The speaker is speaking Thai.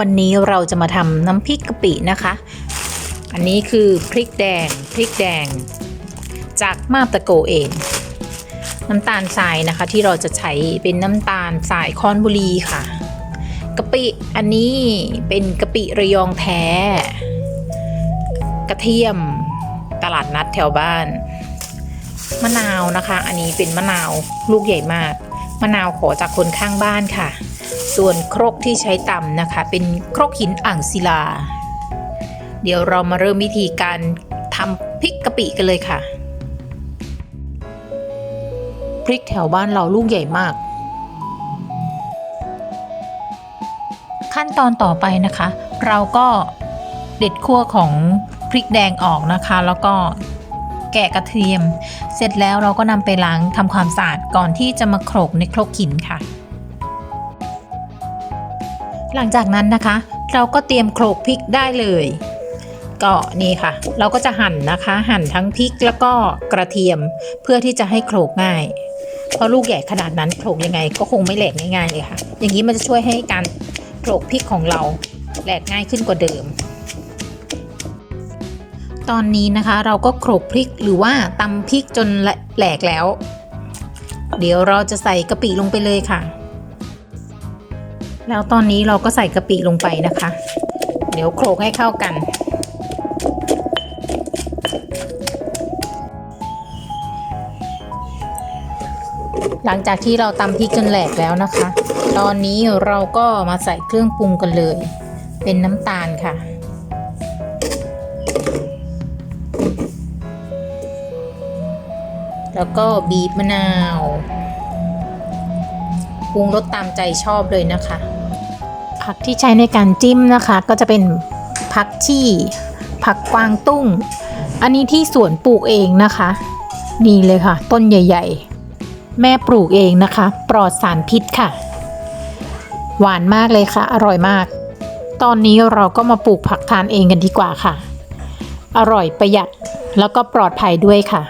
วันนี้เราจะมาทำน้ำพริกกะปินะคะ อันนี้คือพริกแดง พริกแดง จากมาบตะโกเอง น้ำตาลทรายนะคะที่เราจะใช้เป็นน้ำตาลทรายคอนบุรีค่ะกะปิอันนี้เป็นกะปิระยองแท้ กระเทียมตลาดนัดแถวบ้าน มะนาวนะคะ อันนี้เป็นมะนาวลูกใหญ่มาก มะนาวขอจากคนข้างบ้านค่ะ ส่วนครกที่ใช้ตำนะคะ เป็นครกหินอ่างศิลา เดี๋ยวเรามาเริ่มวิธีการทำพริกกะปิกันเลยค่ะ พริกแถวบ้านเราลูกใหญ่มาก ขั้นตอนต่อไปนะคะ เราก็เด็ดขั้วของพริกแดงออกนะคะ แล้วก็ แกะกระเทียม เสร็จแล้วเราก็นำไปล้างทำความสะอาดก่อนที่จะมาโขลกในครกหินค่ะ หลังจากนั้นนะคะ เราก็เตรียมโขลกพริกได้เลยก็นี่ค่ะ เราก็จะหั่นนะคะ หั่นทั้งพริกแล้วก็กระเทียมเพื่อที่จะให้โขลกง่าย เพราะลูกใหญ่ขนาดนั้นโขลกยังไง ก็คงไม่แหลกง่ายๆเลยค่ะ อย่างนี้มันจะช่วยให้การโขลกพริกของเราแหลกง่ายขึ้นกว่าเดิม ตอนนี้นะคะเราก็โขลกพริกหรือว่าตำพริกจนแหลกแล้ว เดี๋ยวเราจะใส่กะปิลงไปเลยค่ะ แล้วตอนนี้เราก็ใส่กะปิลงไปนะคะ เดี๋ยวโขลกให้เข้ากัน หลังจากที่เราตำพริกจนแหลกแล้วนะคะ ตอนนี้เราก็มาใส่เครื่องปรุงกันเลย เป็นน้ำตาลค่ะ แล้วก็บีบมะนาวปรุงรสตามใจชอบเลยนะคะ ผักที่ใช้ในการจิ้มนะคะ ก็จะเป็นผักชีผักกวางตุ้ง อันนี้ที่สวนปลูกเองนะคะนี่เลยค่ะ ต้นใหญ่ ๆ แม่ปลูกเองนะคะ ปลอดสารพิษค่ะ หวานมากเลยค่ะ อร่อยมาก ตอนนี้เราก็มาปลูกผักทานเองกันดีกว่าค่ะ อร่อยประหยัดแล้วก็ปลอดภัยด้วยค่ะ